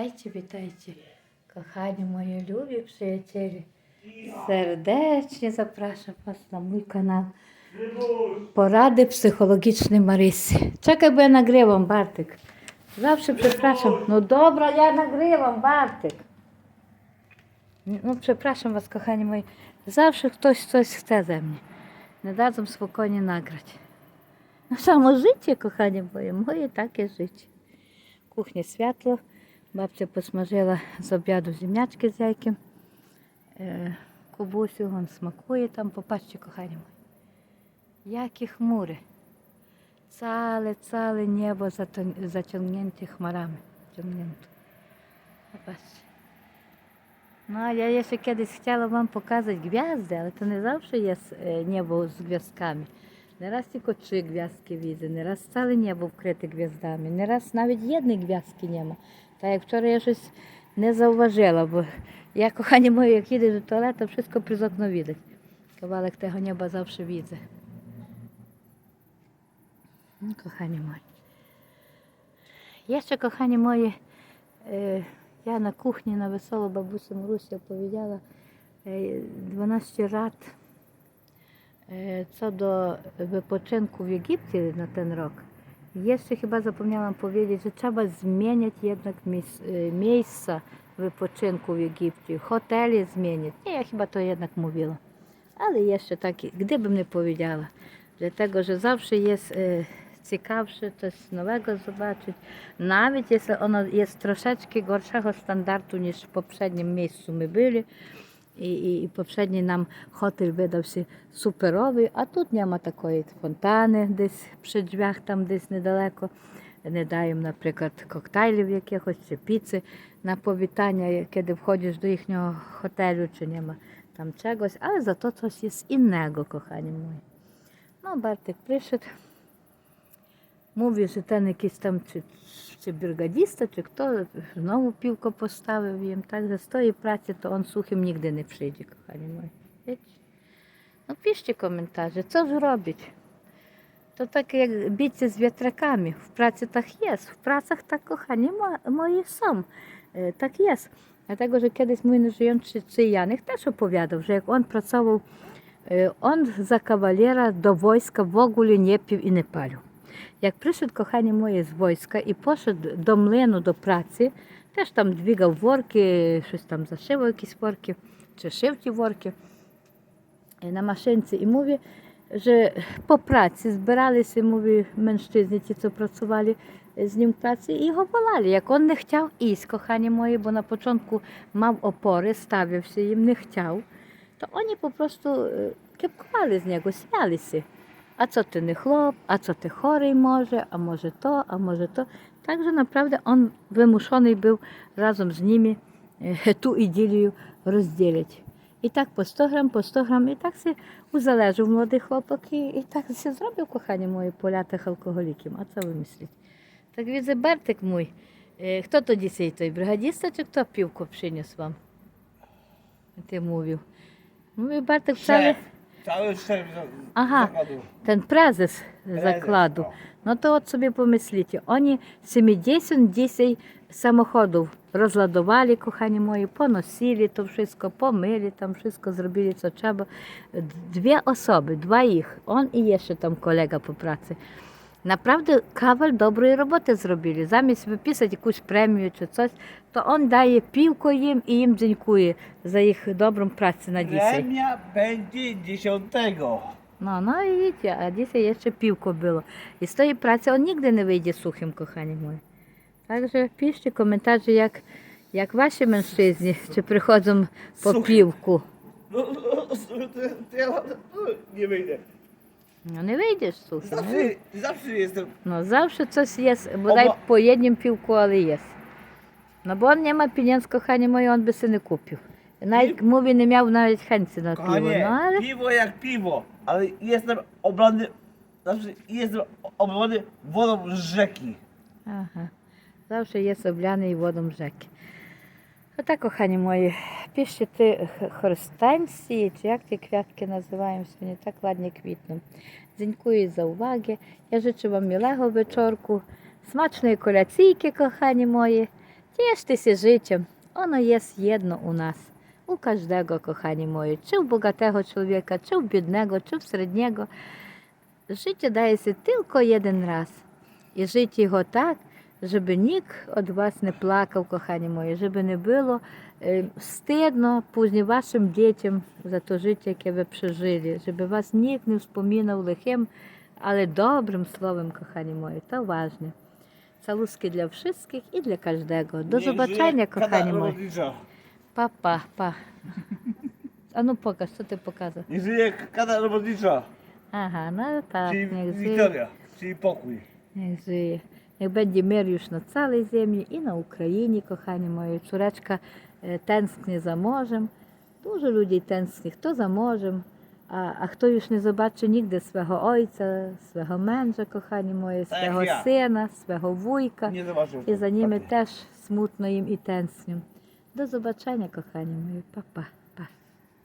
Witajcie, witajcie, kochani mої любі przyjaciele. Serdecznie zapraszam Was na mój kanał Porady psychologiczne Marysy. Czekaj, bo ja nagrywam, Bartek. Zawsze przepraszam. No dobra, ja nagrywam, Bartek. No przepraszam Was, kochani moi. Zawsze ktoś coś chce ze mnie. Nie dadzą spokojnie nagrać. No samo życie, kochanie moje, moje takie życie. Kuchnia światło. Babcia посмажила з обіду землячки з яйком. Е, Кубусю, він смакує там, попачте, кохані мої. Які хмури. Ціле, ціле небо затон- хмарами. Побачите. Ну, а я ще колись хотіла вам показати гвязди, але то не завжди є е, небо з гв'язками. Не раз тільки три гв'язки видно, не раз ціле небо вкрите гв'яздами, не раз навіть єдної гв'язки нема. Та як вчора я щось не зауважила, бо я, кохані мої, як їдеш до туалету, przez okno widać. Kawałek tego nieba zawsze widzę. No, kochani moi. Jeszcze, kochani moi, e, ja na kuchni na wesoło babusi Marusi opowiedziała e, 12 rad e, co do wypoczynku w Egipcie na ten rok. Jeszcze chyba zapomniałam powiedzieć, że trzeba zmieniać jednak e, miejsca wypoczynku w Egipcie, hotele zmieniać. Nie, ja chyba to jednak mówiła. Ale jeszcze tak, gdybym nie powiedziała, dlatego, że zawsze jest e, ciekawsze coś nowego zobaczyć, nawet jeśli ono jest troszeczkę gorszego standardu niż w poprzednim miejscu my byli. I poprzedni nam hotel wydał się superowy, a тут takiej fontany dесь przy drzwiach, tam dесь niedaleko. Nie dają na przykład koktajlів якихось чи pizzy na powitanie, kiedy wchodzisz do ich hotelu, czy nie ma tam czegoś, ale za to coś jest innego, kochani moi. No, Bartek przyszedł, mówi, że ten jakiś tam, czy, czy brygadista, czy kto, znowu piłko postawił im, także z tej pracy to on suchym nigdy nie przyjdzie, kochani moi. Wiecie? No piszcie komentarze, co zrobić. To tak jak bicie z wiatrakami. W pracy tak jest. W pracach tak, kochani mo- moje są. E, Tak jest. Dlatego, że kiedyś mój nieżyjący Janek też opowiadał, że jak on pracował, e, on za kawalera do wojska w ogóle nie pił i nie palił. Jak przyszedł, kochani moje, z wojska i poszedł do młynu, do pracy, też tam dźwigał worki, coś tam zaszywał jakieś worki, czy szył ті worki na maszynce i mówi, że po pracy збиралися, mówi, mężczyźni, ci, co pracowali z nim w pracy i go wolali. Jak on nie chciał iść, kochani moje, bo na początku mał opory, stawiał się im, nie chciał, to oni po prostu e, kepkowali się. A co ty nie chłop, a co ty chory może, a może to, a może to. Także naprawdę on wymuszony był razem z nimi e, tu idylію розділити. І так по 100 грам, по 100 грам, і так се узалежив молодий хлопок, і, і так се зробив, кохання мої, полятих алкоголіків. А це ви? Так від Бертик мій, е, хто тоді цей той бригадіста, чи хто півку приніс вам? Ти мовив. Мовив Бертик вчали. Ага. ten Prezes, zakładu. no. No to od sobie pomyślicie, oni 70 dzisiaj samochodów rozładowali, kochani moi, ponosili to wszystko, pomyli tam wszystko, zrobili co trzeba. Dwie osoby, dwa ich, on i jeszcze tam kolega po pracy. Daje piłko im i im dziękuję za ich dobrą pracę na dzisiaj. Premia będzie dziesiątego. No, no i widzicie, a dzisiaj jeszcze piłko było. I z tej pracy on nigdy nie wyjdzie suchym, kochani moi. Także piszcie komentarze, jak, jak wasi mężczyźni, czy przychodzą po Suchy. piłku. No, no, to, to ja no, nie wyjdę. No nie wyjdziesz z. No. Zawsze, zawsze jestem. No zawsze coś jest, bodaj Oba... po jednym piłku, ale jest. No bo on nie ma pieniędzy, kochanie moje, on by sobie nie kupił. Nawet Piw... mówi, nie miał nawet chęci na kochanie, piwo. No, ale... piwo jak piwo, ale jestem oblany, zawsze jestem oblany wodą rzeki. Aha, zawsze jest oblany wodą rzeki. No tak, kochanie moje. Chrystańscy, czy jak te kwiatki nazywają się, nie tak ładnie kwitną. Dziękuję za uwagę. Ja życzę Wam miłego wieczorku, smacznej kolacyjki, kochani moi. Cieszcie życiem. Ono jest jedno u nas. U każdego, kochani moi. Czy u bogatego człowieka, czy u biednego, czy u średniego. Życie daje się tylko jeden raz. І жити його так, щоб nikt від вас не плакав, кохані мої, щоб не було е, стидно пізні вашим дітям за те життя, яке ви прожили, щоб вас ніяк не вспомінав лихим, але добрим словом, кохані мої, то важне. Całuski dla wszystkich i dla każdego. Do Niech żyje zobaczenia, kata kochani moi. robotnicza. Pa, pa, pa. A no pokaż, co ty pokazał. Niech żyje kata robotnicza, Aha, no tak, czyli niech żyje. Wiktoria, czyli pokój. Niech żyje. Niech będzie mir już na całej ziemi i na Україні, kochani mої. Córeczka e, tęskni za morzem. Dużo ludzi tęskni, kto za morzem, a, a kto już nie zobaczy nigdy swego ojca, swego męża, kochani mої, Tak jak swego ja. syna, swego wujka. Nie zobaczył. I za nimi taty. też smutno im i tęsknię. Do zobaczenia, kochani mої. Pa, pa, pa.